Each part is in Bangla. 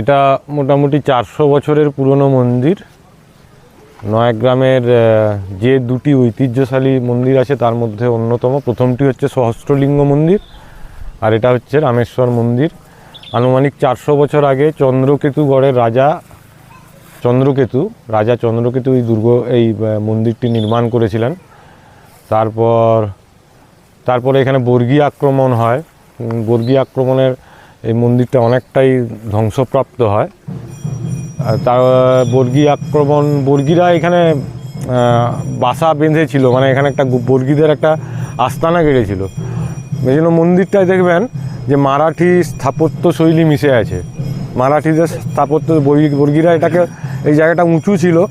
এটা মোটামুটি চারশো বছরের পুরনো মন্দির। নয়াগ্রামের যে দুটি ঐতিহ্যশালী মন্দির আছে তার মধ্যে অন্যতম। প্রথমটি হচ্ছে সহস্রলিঙ্গ মন্দির আর এটা হচ্ছে রামেশ্বর মন্দির। আনুমানিক চারশো বছর আগে চন্দ্রকেতু চন্দ্রকেতুগড়ের রাজা চন্দ্রকেতু রাজা চন্দ্রকেতু এই দুর্গ, এই মন্দিরটি নির্মাণ করেছিলেন। তারপর, তারপরে এখানে বর্গী আক্রমণ হয়। বর্গী আক্রমণের এই মন্দিরটা অনেকটাই ধ্বংসপ্রাপ্ত হয়। তার বর্গী আক্রমণ, বর্গীরা এখানে বাসা বেঁধেছিল মানে এখানে একটা বর্গীদের একটা আস্তানা গেড়েছিল এই জন্য মন্দিরটায় দেখবেন যে মারাঠি স্থাপত্য শৈলী মিশে আছে। মারাঠিদের স্থাপত্য, বর্গী- বর্গীরা এটাকে, এই জায়গাটা উঁচু ছিল,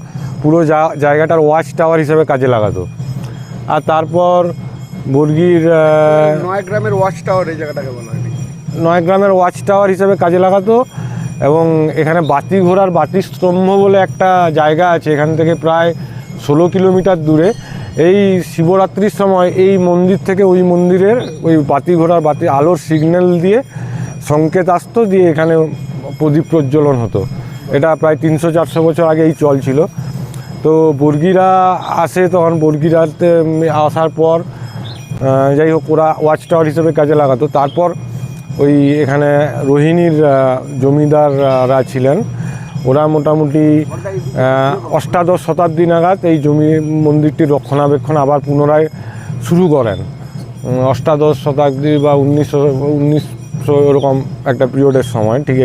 পুরো জায়গাটার ওয়াচ টাওয়ার হিসেবে কাজে লাগাতো। আর তারপর বর্গীর নয় গ্রামের ওয়াচ টাওয়ার এই জায়গাটাকে বলা হয়। নাকি? নয়গ্রামের ওয়াচ টাওয়ার হিসেবে কাজে লাগাতো এবং এখানে বাতি ঘোড়ার বাতি স্তম্ভ বলে একটা জায়গা আছে, এখান থেকে প্রায় ষোলো কিলোমিটার দূরে। এই শিবরাত্রির সময় এই মন্দির থেকে ওই মন্দিরের ওই বাতি ঘোড়ার বাতি আলোর সিগন্যাল দিয়ে সংকেত আসতো দিয়ে এখানে প্রদীপ প্রজ্বলন হতো। এটা প্রায় তিনশো চারশো বছর আগে এই চল ছিল। তো বর্গিরা আসে তখন, বর্গিরাতে আসার পর যাই হোক ওরা ওয়াচ টাওয়ার হিসেবে কাজে লাগাতো। তারপর ওই এখানে রোহিণীর জমিদাররা ছিলেন। ওরা মোটামুটি অষ্টাদশ শতাব্দী নাগাদ এই জমি মন্দিরটির রক্ষণাবেক্ষণ আবার পুনরায় শুরু করেন। অষ্টাদশ শতাব্দী বা উনিশশো উনিশশো এরকম একটা পিরিয়ডের সময়, ঠিক